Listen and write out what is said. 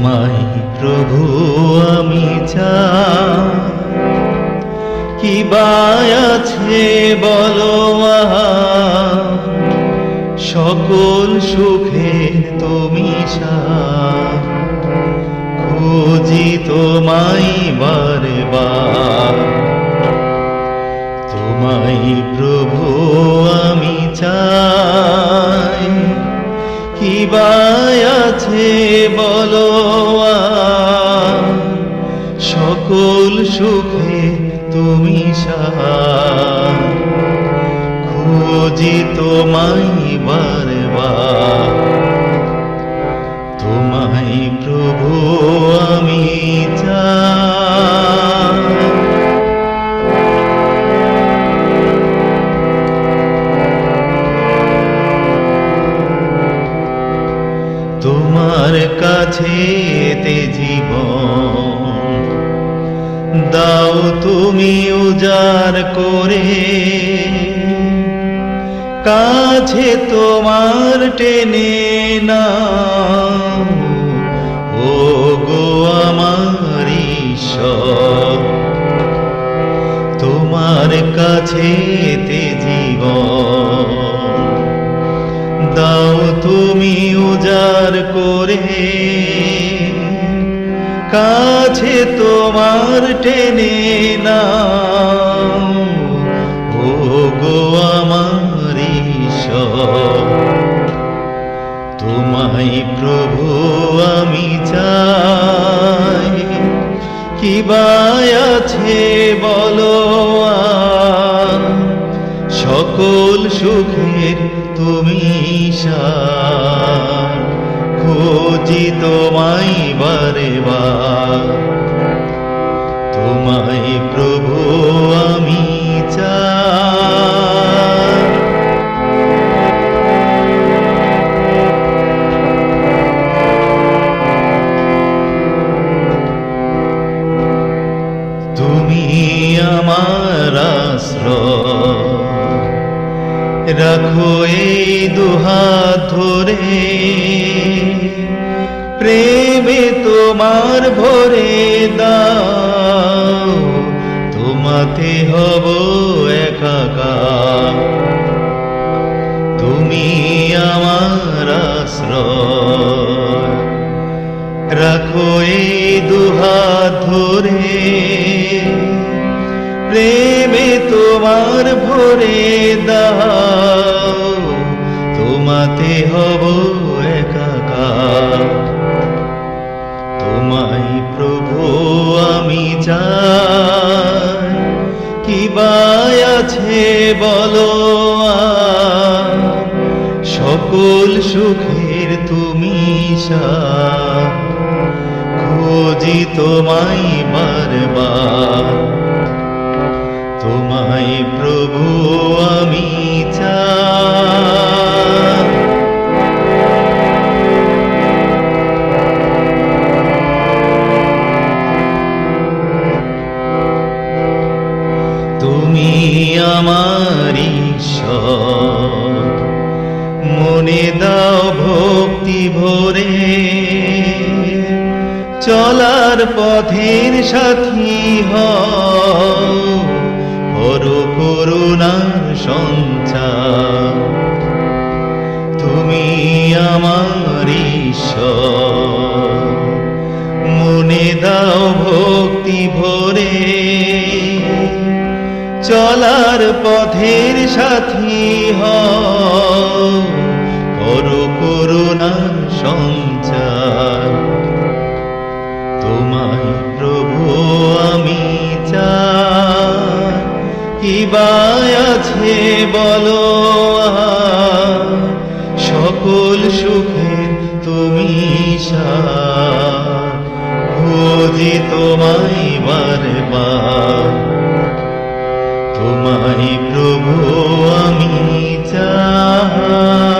তোমায় প্রভু, আমি চাই। কি আছে বলো? সকল সুখে তুমি খুঁজি তোমায় বারে বার তোমায় প্রভু, আমি চাই। কি আছে বলো সকল সুখে তুমি খুঁজি তোমায় বারবার। তোমায় প্রভু তোমার কাছে তে জীবন। দাও তুমি উজার করে। কাছে তোমার টেনে না ও গো আমার ঈশ্বর, তোমার কাছে কাছে তোমার টেনে না ও গো আমার তোমায় প্রভু আমি চাই কি আছে বলো? সকল সুখের তুমি সার খুঁজি তোমায় বারে বার তোমায় প্রভু আমি চাই। তুমি আমার আশ্রয়। রাখো এই তোমাতে হব একাকার তুমি আমার আশ্রয়। রাখো এই দুহাত ধরে। প্রেমে তোমার ভরে দাও। তোমাতে হব একাকার সকল সুখের তুমি খোঁজি তোমায় বারবার চলার পথের সাথী হর করুণার সঞ্চার তুমি আমার মনে দাও ভক্তি ভরে। চলার পথের সাথী হও। করো করুণার সঞ্চার বলো সকল সুখের তুমি খুঁজি তোমায় বারবার। তোমায় প্রভু আমি চাহা।